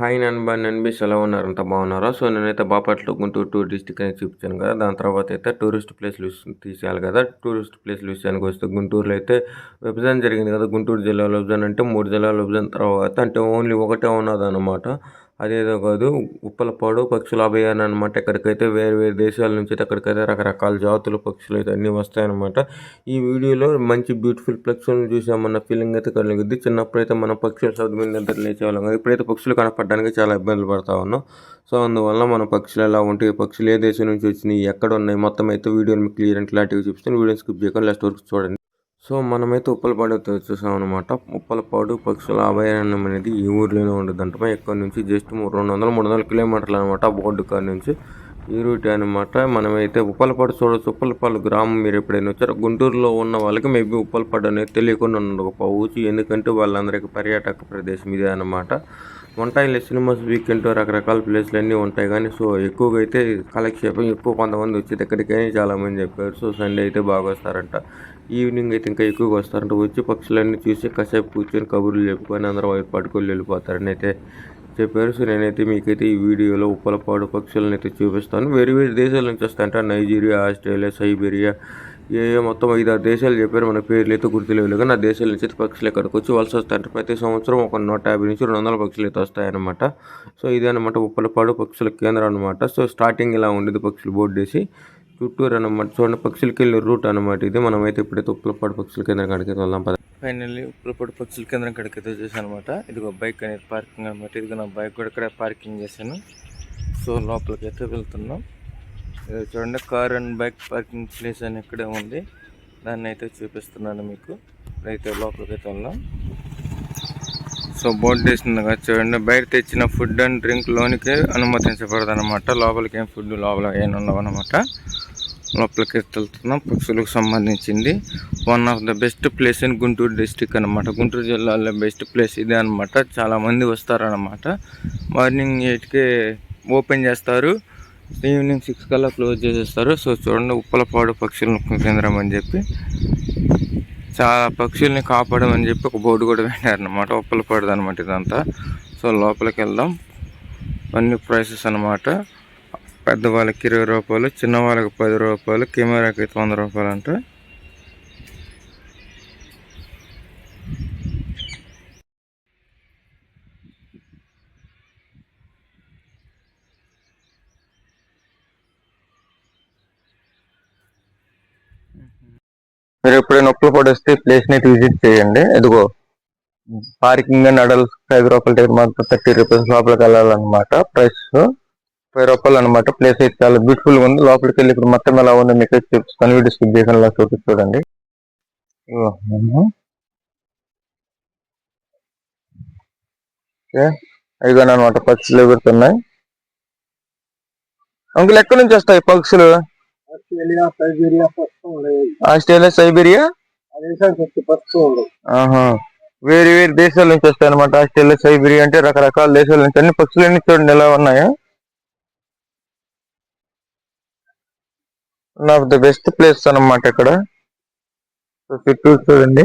Hi నన్బా నన్బీస్ ఎలా ఉన్నారు అంత బాగున్నారా? సో నేనైతే బాపట్ల గుంటూరు టూర్ డిస్టిక్ అని చూపించాను కదా. దాని తర్వాత అయితే టూరిస్ట్ ప్లేస్లు తీసేయాలి కదా. టూరిస్ట్ ప్లేస్లు విషయానికి వస్తే గుంటూరులో అయితే విభజన జరిగింది కదా. గుంటూరు జిల్లాలో విభజన అంటే మూడు జిల్లాల విభజన తర్వాత అంటే ఓన్లీ ఒకటే ఉన్నదన్నమాట. అదేదో కాదు ఉప్పలపాడు పక్షుల అభయాన్ని అనమాట ఎక్కడికైతే వేరు వేరు దేశాల నుంచి అయితే అక్కడికైతే రకరకాల జాతుల పక్షులు అయితే అన్నీ వస్తాయన్నమాట. ఈ వీడియోలో మంచి బ్యూటిఫుల్ పక్షులను చూసామన్న ఫీలింగ్ అయితే కలిగింది చిన్నప్పుడు అయితే మన పక్షుల చదువు మీద నిద్ర లేచేవాళ్ళం కదా ఇప్పుడైతే పక్షులు కనపడడానికి చాలా ఇబ్బందులు పడతా ఉన్నాం. సో అందువల్ల మన పక్షులు ఎలా ఉంటాయి పక్షులు ఏ దేశం నుంచి వచ్చినాయి ఎక్కడ ఉన్నాయి మొత్తం అయితే వీడియోని క్లియర్ అండ్ క్లారిటీగా చూపిస్తాను. వీడియో స్కిప్ చేయకుండా లాస్ట్ వరకు చూడండి. సో మనమైతే ఉప్పలపాడు వచ్చేసాం అనమాట ఉప్పలపాడు పక్షుల అభయారణ్యం అనేది ఈ ఊర్లోనే ఉండదంట ఇక్కడ నుంచి? జస్ట్ రెండు వందల మూడు వందల కిలోమీటర్లు అనమాట బోర్డు కాడ నుంచి. ఈ రూట్ అనమాట మనమైతే ఉప్పలపాడు చూడవచ్చు ఉప్పలపాడు గ్రామం మీరు ఎప్పుడైనా వచ్చారో గుంటూరులో ఉన్న వాళ్ళకి మేబీ ఉప్పలపాడు అనేది తెలియకుండా ఉండకపోవచ్చు ఎందుకంటే వాళ్ళందరికీ పర్యాటక ప్రదేశం ఇదే అనమాట ఉంటాయి సినిమాస్ వీకెండ్ రకరకాల ప్లేస్లు అన్నీ ఉంటాయి కానీ సో ఎక్కువగా అయితే కాలక్షేపం ఎక్కువ కొంతమంది వచ్చేది దగ్గరికైనా చాలామంది చెప్పారు. సో సండే అయితే బాగా వస్తారంట. ఈవినింగ్ అయితే ఇంకా ఎక్కువగా వస్తారంట. వచ్చి పక్షులన్నీ చూసి కాసేపు కూర్చొని కబుర్లు చెప్పుకొని అందరూ వైపు పట్టుకొని వెళ్ళిపోతారని అయితే చెప్పారు. సో నేనైతే మీకైతే ఈ వీడియోలో ఉప్పలపాడు పక్షులను అయితే చూపిస్తాను. వేరే వేరే దేశాల నుంచి వస్తాయంట. నైజీరియా ఆస్ట్రేలియా సైబీరియా ఏ మొత్తం ఐదు ఆరు దేశాలు చెప్పారు. మన పేర్లు అయితే గుర్తులేవు. కానీ ఆ దేశాల నుంచి అయితే పక్షులు ఎక్కడికి వచ్చి వలస వస్తాయంట. ప్రతి సంవత్సరం ఒక నూట యాభై నుంచి రెండు వందల పక్షులు అయితే వస్తాయన్నమాట. సో ఇదే అనమాట ఉప్పలపాడు పక్షుల కేంద్రం అనమాట సో స్టార్టింగ్ ఇలా ఉండేది పక్షులు బోర్డు వేసి చుట్టూరు అనమాట చూడండి పక్షులకి వెళ్ళే రూట్ అనమాట ఇది. మనం అయితే ఇప్పుడైతే ఉప్పులపాడు పక్షుల కేంద్రం కాడికి వెళ్దాం పద. ఫైనల్లీ ఉప్పలపాడు పక్షుల కేంద్రం కాడికి అయితే వచ్చేసాను అనమాట ఒక బైక్ అనేది పార్కింగ్ అనమాట ఇది నా బైక్ కూడా ఇక్కడ పార్కింగ్ చేశాను. సో లోపలికి అయితే వెళ్తున్నాం. ఇది చూడండి car and bike parking place అని ఇక్కడే ఉంది. దాన్ని అయితే చూపిస్తున్నాను మీకు. అయితే లోపలికి అయితే వెళ్దాం. సో బోర్డు వేసింది కదా చూడండి. బయట తెచ్చిన ఫుడ్ అండ్ డ్రింక్ లోనికి అనుమతించబడదు అనమాట లోపలికి ఏం ఫుడ్ లోపల ఏం ఉండవు అనమాట లోపలికి వెళ్తున్నాం. పక్షులకు సంబంధించింది. One of the best place in Guntur district అనమాట గుంటూరు జిల్లాలో బెస్ట్ ప్లేస్ ఇదే అనమాట చాలామంది వస్తారనమాట మార్నింగ్ ఎయిట్కి ఓపెన్ చేస్తారు. ఈవినింగ్ సిక్స్ కల్లా క్లోజ్ చేసేస్తారు. సో చూడండి ఉప్పలపాడు పక్షుల కేంద్రం అని చెప్పి. చాలా పక్షుల్ని కాపాడమని చెప్పి ఒక బోర్డు కూడా పెట్టారనమాట పడదు అనమాట ఇదంతా. సో లోపలికి వెళ్దాం అన్ని ప్రైసెస్ అనమాట పెద్దవాళ్ళకి ఇరవై రూపాయలు చిన్న వాళ్ళకి పది రూపాయలు కెమెరాకి అయితే వంద రూపాయలు అంట. మీరు ఎప్పుడైనా నొప్పులు పడేస్తే ప్లేస్ని విజిట్ చేయండి. ఎదుగో పార్కింగ్ అండ్ అడల్ట్ ఐదు రూపాయల టికెట్ మాత్రం థర్టీ రూపీస్ లోపలికి వెళ్ళాలన్నమాట. ప్రైస్ ఫైవ్ రూపాయలు అనమాట ప్లేస్ అయితే చాలా బ్యూటిఫుల్గా ఉంది. లోపలికి వెళ్ళి ఇప్పుడు మొత్తం ఎలా ఉంది మీకు అయితే చూపిస్తాను. వీడియో స్కిప్ చేయకుండా చూపి చూడండి. ఇదిగోనమాట అనమాట పక్షులు ఎగురుతున్నాయి. అంకులు ఎక్కడి నుంచి వస్తాయి పక్షులు? ఆస్ట్రేలియా సైబీరియా పక్షం లేదు ఆస్ట్రేలియా సైబీరియా? ఆ దేశానికి వచ్చి ఉండవు ఆహా. వేరే వేరే దేశాల నుంచి వస్తాయి అనమాట ఆస్ట్రేలియా సైబీరియా అంటే రకరకాల దేశాల నుంచి. అన్ని పక్షులన్నీ చూడండి ఎలా ఉన్నాయా. One of the best place అన్నమాట ఇక్కడ. సో చుట్టూ చూడండి.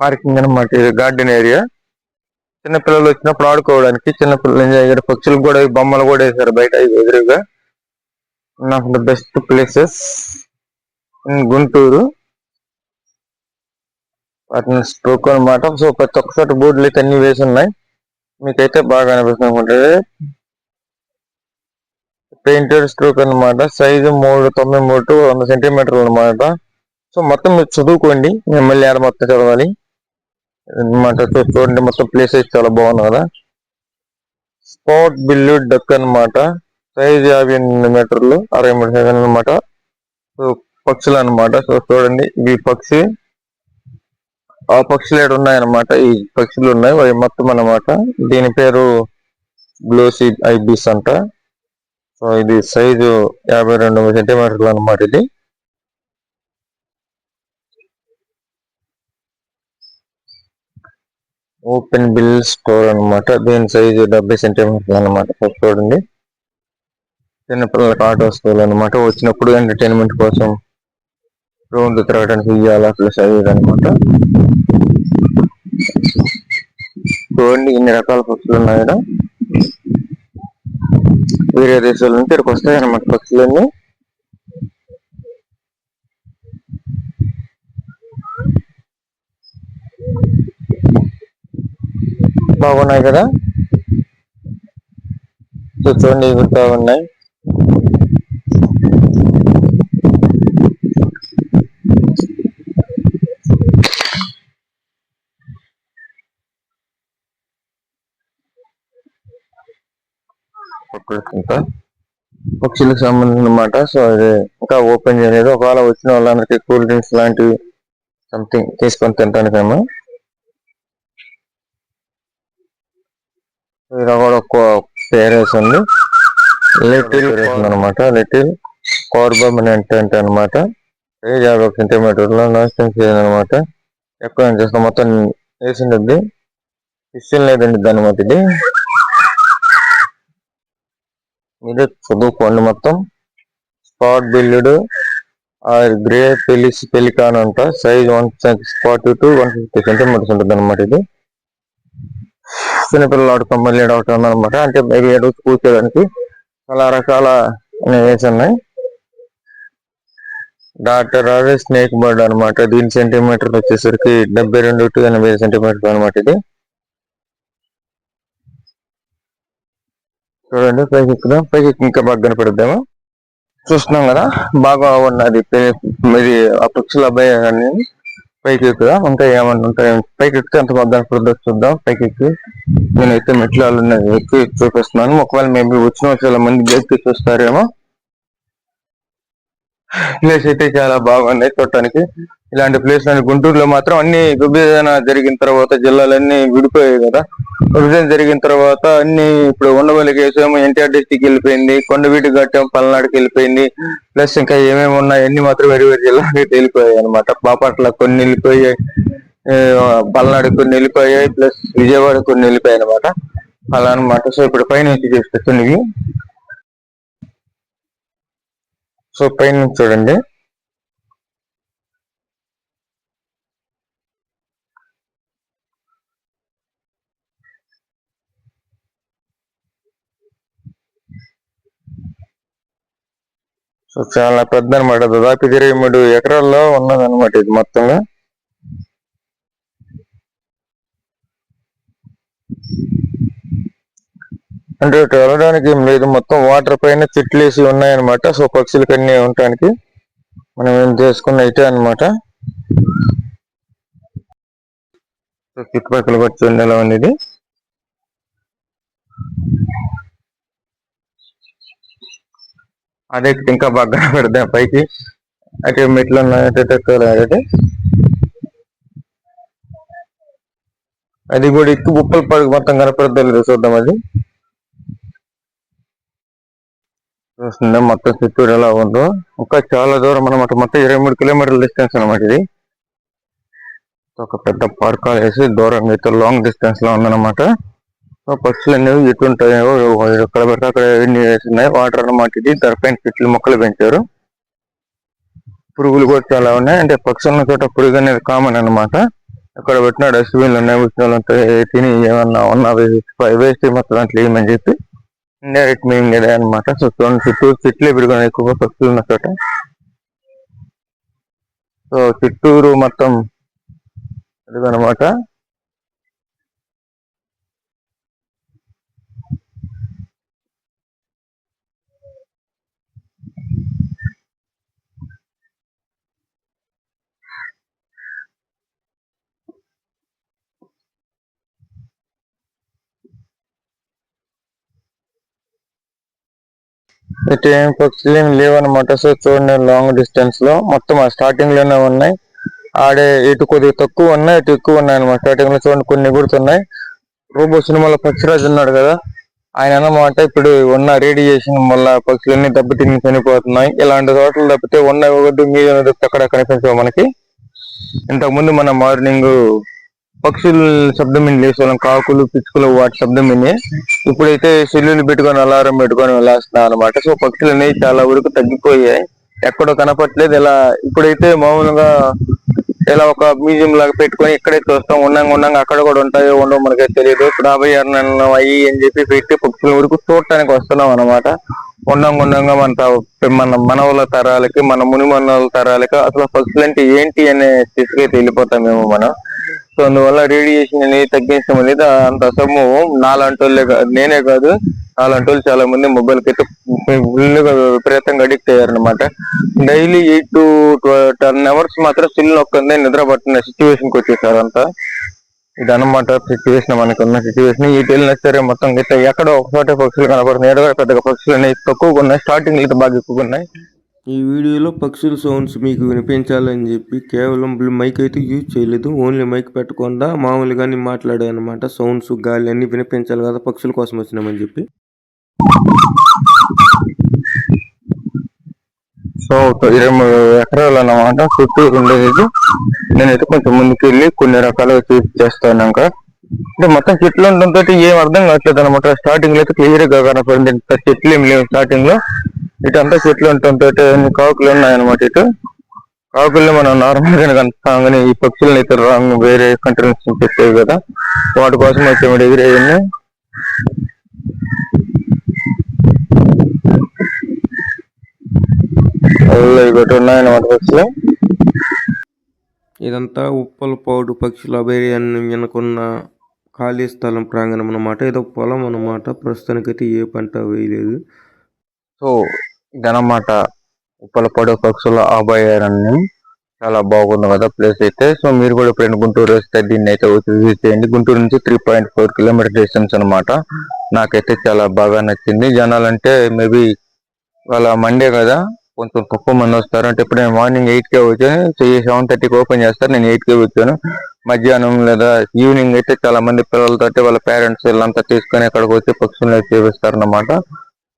పార్కింగ్ అనమాట ఇది గార్డెన్ ఏరియా చిన్నపిల్లలు వచ్చినప్పుడు ఆడుకోవడానికి చిన్నపిల్లలు ఎంజాయ్ చేయడం పక్షులు కూడా బొమ్మలు కూడా వేశారు బయట ఎదురుగా. One of the best places in Guntur వాటిని స్ట్రోక్ అనమాట సో ప్రతి ఒక్కసారి బోర్డులు అయితే అన్ని వేసి ఉన్నాయి. మీకైతే బాగా అనిపిస్తుంది ఉంటుంది పెయింటెడ్ స్ట్రోక్ అనమాట సైజు మూడు తొంభై మూడు టు వంద సెంటీమీటర్లు అనమాట సో మొత్తం మీరు చదువుకోండి. ఎమ్మెల్యే ఆడ మొత్తం చదవాలి. అనమాట చూడండి మొత్తం ప్లేస్ అయితే చాలా బాగుంది కదా. స్పాట్ బిల్లు డక్ అనమాట సైజ్ యాభై ఎనిమిది మీటర్లు అరవై మూడు సెకండ్ అనమాట సో పక్షులు అనమాట సో చూడండి ఇవి పక్షి. ఆ పక్షులు ఏడు ఉన్నాయన్నమాట. ఈ పక్షులు ఉన్నాయి. అవి మొత్తం అనమాట దీని పేరు గ్లోసీ ఐబీస్ అంట. సో ఇది సైజు యాభై రెండు సెంటీమీటర్లు అనమాట ఇది. ఓపెన్ బిల్ స్టోర్ అనమాట దీని సైజు డెబ్బై సెంటీమీటర్లు అనమాట చూడండి. చిన్నపిల్లలకు ఆట వస్తువులు అనమాట వచ్చినప్పుడు ఎంటర్టైన్మెంట్ కోసం రోడ్లు తిరగడానికి ఇవ్వాలి అట్లా చదివేది అనమాట చూడండి ఇన్ని రకాల పక్షులు ఉన్నాయి వేరే దేశాల నుంచి ఇక్కడికి వస్తాయి అనమాట పక్షులన్నీ. బాగున్నాయి కదా? చూడండి ఇవి బాగున్నాయి. ఇంకా? పక్షులకు సంబంధించిన అన్నమాట సో అది ఇంకా ఓపెన్ చేయలేదు. ఒకవేళ వచ్చిన వాళ్ళందరికీ కూల్ డ్రింక్స్ లాంటివి సంథింగ్ తీసుకొని తింటానికేమో ఇలా కూడా ఒక పేరేస్ ఉంది. లిటిల్ అనమాట లిటిల్ కార్బమినెంట్ అంటే అనమాట యాభై సెంటీమీటర్లో నాశనం చేయదనమాట ఎక్కువ ఏం చేస్తాం? మొత్తం వేసిండద్ది ఇష్టం లేదండి దాని అనమాట ఇది? ఇది చదువుకోండి మొత్తం. స్పాట్ బిల్లుడ్ ఆర్ గ్రే పెలిస్ పెలికాన్ అంట. Size one forty to one fifty centimetres ఉంటుంది అనమాట ఇది. చిన్నపిల్లలు ఆడుకో మళ్ళీ ఆడుతుంది అనమాట అంటే మేబీ ఎడుగు కూర్చోడానికి చాలా రకాల వేసి ఉన్నాయి. డాక్టర్ రాజే స్నేక్ బర్డ్ అన్నమాట. దీని సెంటీమీటర్ వచ్చేసరికి డెబ్బై రెండు టు ఎనభై సెంటీమీటర్ అనమాట ఇది. చూడండి పైకి ఎక్కుదాం. పైకి ఇంకా బాగా కనపడుద్దాము. చూస్తున్నాం కదా బాగా ఉన్నది. ఇది ఆ పక్షుల అబ్బాయి అనేది. పైకి ఎక్కుదా? ఇంకా ఏమన్నా ఉంటాయి పైకి ఎక్కితే ఎంత బాగా కనపడుద్దో చూద్దాం. పైకి ఎక్కి. నేనైతే మెట్లు ఉన్నాయి. ఎక్కి చూపిస్తున్నాను. ఒకవేళ మేబీ వచ్చిన చాలా మంది ఎక్కి చూస్తారేమో ప్లేస్ అయితే చాలా బాగుంది చూడటానికి. ఇలాంటి ప్లేస్ అని గుంటూరులో మాత్రం అన్ని విభజన జరిగిన తర్వాత జిల్లాలన్నీ విడిపోయాయి కదా. విభజన జరిగిన తర్వాత అన్ని ఇప్పుడు ఉండవల్లి వేసాము ఎన్టీఆర్ డిస్టిక్ వెళ్ళిపోయింది కొండవీటి ఘట్టం పల్నాడుకి వెళ్ళిపోయింది. ప్లస్ ఇంకా ఏమేమి ఉన్నాయి అన్ని మాత్రం వేరు వేరు జిల్లాలకి వెళ్ళిపోయాయి అనమాట బాపట్ల కొన్ని వెళ్ళిపోయాయి పల్నాడు కొన్ని వెళ్ళిపోయాయి ప్లస్ విజయవాడ కొన్ని వెళ్ళిపోయాయి అనమాట అలా అనమాట సో ఇప్పుడు పైన నుంచి చూపిస్తుంది ఇవి సో పైన చూడండి. సో చాలా పెద్ద అనమాట దాదాపు ఇది ఇరవై మూడు ఎకరాల్లో ఉన్నదన్నమాట ఇది మొత్తంగా. అంటే వెళ్ళడానికి ఏం లేదు. మొత్తం వాటర్ పైన చెట్లేసి ఉన్నాయన్నమాట. సో పక్షులకి అన్ని ఉండటానికి మనం ఏం చేసుకున్న ఇటే అనమాట సో చుట్టుపక్కల కూడా ఎలా ఉంది ఇది అదే ఇంకా బాగా పెడదాం పైకి. అయితే మెట్లు ఉన్నాయి అది కూడా ఎక్కువ ఉప్పల పడుగు మొత్తం కనపడద్దు చూద్దాం అది. చూస్తుందా మొత్తం చిత్తూరు ఎలా ఉందో. ఇంకా చాలా దూరం అనమాట మొత్తం ఇరవై మూడు కిలోమీటర్ల డిస్టెన్స్ అనమాట ఇది. ఒక పెద్ద పార్క్ వేసి దూరం అయితే లాంగ్ డిస్టెన్స్లో ఉందన్నమాట. పక్షులు అనేవి ఎటు ఉంటాయో ఎక్కడ పెడితే అక్కడ ఎన్ని వేస్తున్నాయి వాటర్ అన్నమాట ఇది. దానిపైన చెట్లు మొక్కలు పెంచారు. పురుగులు కూడా చాలా ఉన్నాయి. అంటే పక్షులు చోట పురుగు అనేది కామన్ అన్నమాట. ఎక్కడ పెట్టినా డస్ట్బిన్లు ఉన్నాయి విషయాలు ఉంటాయి. తిని ఏమన్నా ఉన్నా వేస్ట్ మొత్తం దాంట్లో ఏమని చెప్పి ఇండైరెక్ట్ మీనింగ్ ఇదే అనమాట సో చూడండి చుట్టూ చెట్లు పెరుగున్నాయి ఎక్కువగా పక్షులు ఉన్న చోట. సో చుట్టూరు మొత్తం అనమాట ఇటు ఏం పక్షులు ఏం లేవు సో చూడండి లాంగ్ డిస్టెన్స్లో మొత్తం ఆ స్టార్టింగ్లోనే ఉన్నాయి. ఆడే ఇటు కొద్దిగా తక్కువ ఉన్నాయి ఇటు ఎక్కువ ఉన్నాయి అనమాట స్టార్టింగ్లో చూడండి కొన్ని ఎగురుతున్నాయి రోబో సినిమాలో పక్షిరాజు ఉన్నాడు కదా ఆయన అన్నమాట ఇప్పుడు ఉన్న రేడియేషన్ వల్ల పక్షులన్నీ దెబ్బతిని చనిపోతున్నాయి. ఇలాంటి చోట్ల తప్పితే ఉన్న ఒకటి మీద అక్కడ కనిపించవు మనకి. ఇంతకు ముందు మన మార్నింగ్ పక్షుల శబ్దం విని లేచేవాళ్ళం. కాకులు పిచ్చుకలు వాటి శబ్దం విని ఇప్పుడైతే సెల్లులు పెట్టుకొని అలారం పెట్టుకొని వెళ్ళేస్తున్నాం అనమాట సో పక్షులు అనేవి చాలా వరకు తగ్గిపోయాయి. ఎక్కడో కనపట్లేదు ఇలా ఇప్పుడైతే మామూలుగా ఇలా ఒక మ్యూజియం లాగా పెట్టుకొని ఇక్కడే చూస్తాం ఉండంగా ఉండంగా అక్కడ కూడా ఉంటాయో ఉండవు మనకే తెలియదు. ఇప్పుడు అభయారణ్యం అయ్యి అని చెప్పి పెట్టి పక్షుల వరకు చూడటానికి వస్తున్నాం అనమాట ఉండంగా ఉండంగా మన మన మనవుల తరాలకి మన ముని మనవల తరాలకి అసలు పక్షులు అంటే ఏంటి అనే స్థితికి వెళ్ళిపోతాం మేము మనం. సో అందువల్ల రేడియేషన్ అనేది తగ్గించడం అనేది అంత సొమ్ము నాలంటోళ్ళే కాదు నేనే కాదు. నాలంటోళ్ళు చాలా మంది మొబైల్కి అయితే ఫుల్గా విపరీతంగా addict అయ్యారనమాట daily eight to ten hours మాత్రం స్టిల్ నొక్కందే నిద్ర పట్టిన సిచ్యువేషన్కి వచ్చేసారు అంతా ఇది అనమాట సిచ్యువేషన్ మనకు ఉన్న సిచ్యువేషన్. ఈ వెళ్ళినా సరే మొత్తం ఇట్లా ఎక్కడో ఒకసారి పక్షులు కనపడుతున్నాయి. ఎక్కడ పెద్దగా పక్షులు అనేవి తక్కువగా ఉన్నాయి. స్టార్టింగ్ అయితే బాగా ఎక్కువగా ఉన్నాయి. ఈ వీడియోలో పక్షుల సౌండ్స్ మీకు వినిపించాలని చెప్పి కేవలం మైక్ అయితే యూజ్ చేయలేదు. ఓన్లీ మైక్ పెట్టకుండా మామూలుగానే మాట్లాడాను అనమాట సౌండ్స్ గాలి అన్ని వినిపించాలి కదా పక్షుల కోసం వచ్చినామని చెప్పి. సో ఇరవై మూడు ఎకరాలు అన్నమాట చుట్టూ ఉండేది. నేనైతే కొంచెం ముందుకు వెళ్ళి కొన్ని రకాలుగా చూసి చేస్తాను అంటే మొత్తం చెట్లు ఉండడంతో ఏం అర్థం కావట్లేదు అనమాట స్టార్టింగ్లో అయితే క్లియర్గా కనపడింది. చెట్లు ఏం లేవు స్టార్టింగ్లో. ఇటు అంతా చెట్లు ఉండటంతో కాకులు ఉన్నాయి అనమాట ఇటు? కాకుల్ని మనం నార్మల్గా కనుస్తాం కానీ ఈ పక్షుల్ని అయితే రాంగ్ వేరే కంట్రీ నుంచి పెట్టేవి కదా. వాటి కోసం వచ్చే ఎగిరేయన్ని ఇవి ఉన్నాయన్నమాట పక్షులు. ఇదంతా ఉప్పలపాడు పక్షుల అభయారణ్యం వెనుకున్న ఖాళీ స్థలం ప్రాంగణం అన్నమాట. ఏదో పొలం అన్నమాట. ప్రస్తుతానికైతే ఏ పంట వేయలేదు. సో ఇదన్నమాట ఉప్పలపాడు పక్షుల అభయారణ్యం చాలా బాగుంది కదా ప్లేస్ అయితే. సో మీరు కూడా ఎప్పుడైనా గుంటూరు వస్తే దీన్ని అయితే విజిట్ చేయండి. గుంటూరు నుంచి three point four kilometre distance అనమాట నాకైతే చాలా బాగా నచ్చింది. జనాలంటే మేబీ వాళ్ళ మండే కదా. కొంచెం తక్కువ మంది వస్తారు. అంటే ఇప్పుడు నేను మార్నింగ్ ఎయిట్ కే వచ్చాను సెవెన్ థర్టీకి ఓపెన్ చేస్తారు. నేను ఎయిట్కే వచ్చాను. మధ్యాహ్నం లేదా ఈవినింగ్ అయితే చాలా మంది పిల్లలతో వాళ్ళ పేరెంట్స్ వీళ్ళంతా తీసుకొని అక్కడికి వచ్చి పక్షులను చేపిస్తారు అన్నమాట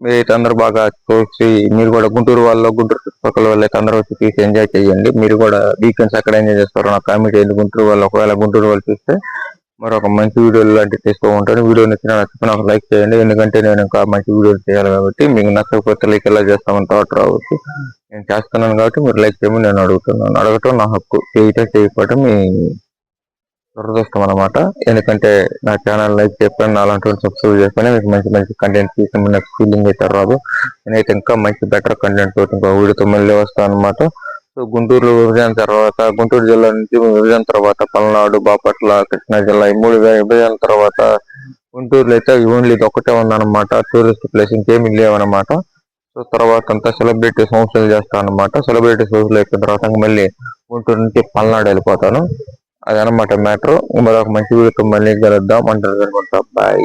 మీరైతే అందరు బాగా చూసి మీరు కూడా గుంటూరు వాళ్ళు గుంటూరు చుట్టుపక్కల వాళ్ళకి అయితే అందరూ వచ్చి చూసి ఎంజాయ్ చేయండి. మీరు కూడా వీకెండ్స్ ఎక్కడ ఎంజాయ్ చేస్తారో నాకు కామెంట్ చేయండి గుంటూరు వాళ్ళు ఒకవేళ గుంటూరు వాళ్ళు చూస్తే మరొక మంచి వీడియోలు లాంటివి తీస్తూ ఉంటాను వీడియో నచ్చిన నచ్చితే నాకు లైక్ చేయండి. ఎందుకంటే నేను ఇంకా మంచి వీడియోలు చేయాలి కాబట్టి మీకు నచ్చకపోతే లైక్ ఎలా చేస్తామని థాట్ రావచ్చు. నేను చేస్తున్నాను కాబట్టి మీరు లైక్ చేయమని నేను అడుగుతున్నాను. అడగటం నా హక్కు. చేయటం చేయకపోవటం మీ దురదృష్టం అనమాట ఎందుకంటే నా ఛానల్ లైక్ చెప్పాను నా అలాంటి సబ్స్క్రైబ్ చేసుకొని మీకు మంచి మంచి కంటెంట్ తీసుకుని నాకు ఫీలింగ్ అయితే రాదు. నేనైతే ఇంకా మంచి బెటర్ కంటెంట్ తోటి ఇంకో వీడియోతో మళ్ళీ వస్తాను అనమాట సో గుంటూరులో విభజన తర్వాత గుంటూరు జిల్లా నుంచి విభజన తర్వాత పల్నాడు బాపట్ల కృష్ణా జిల్లా ఈ మూడు విభజన తర్వాత గుంటూరులో అయితే ఓన్లీ ఇది ఒకటే ఉందన్నమాట. టూరిస్ట్ ప్లేస్ ఇంకేమీ లేవన్నమాట. సో తర్వాత అంతా సెలబ్రిటీస్ హౌస్లు చేస్తాను అనమాట సెలబ్రిటీస్ హౌస్లు అయిపోయిన తర్వాత మళ్ళీ గుంటూరు నుంచి పల్నాడు వెళ్ళిపోతాను. అదనమాట మ్యాటర్. మరొక మంచి వీడియోతో మళ్ళీ కలుద్దాం అంటారు. అనుకుంటా బాయ్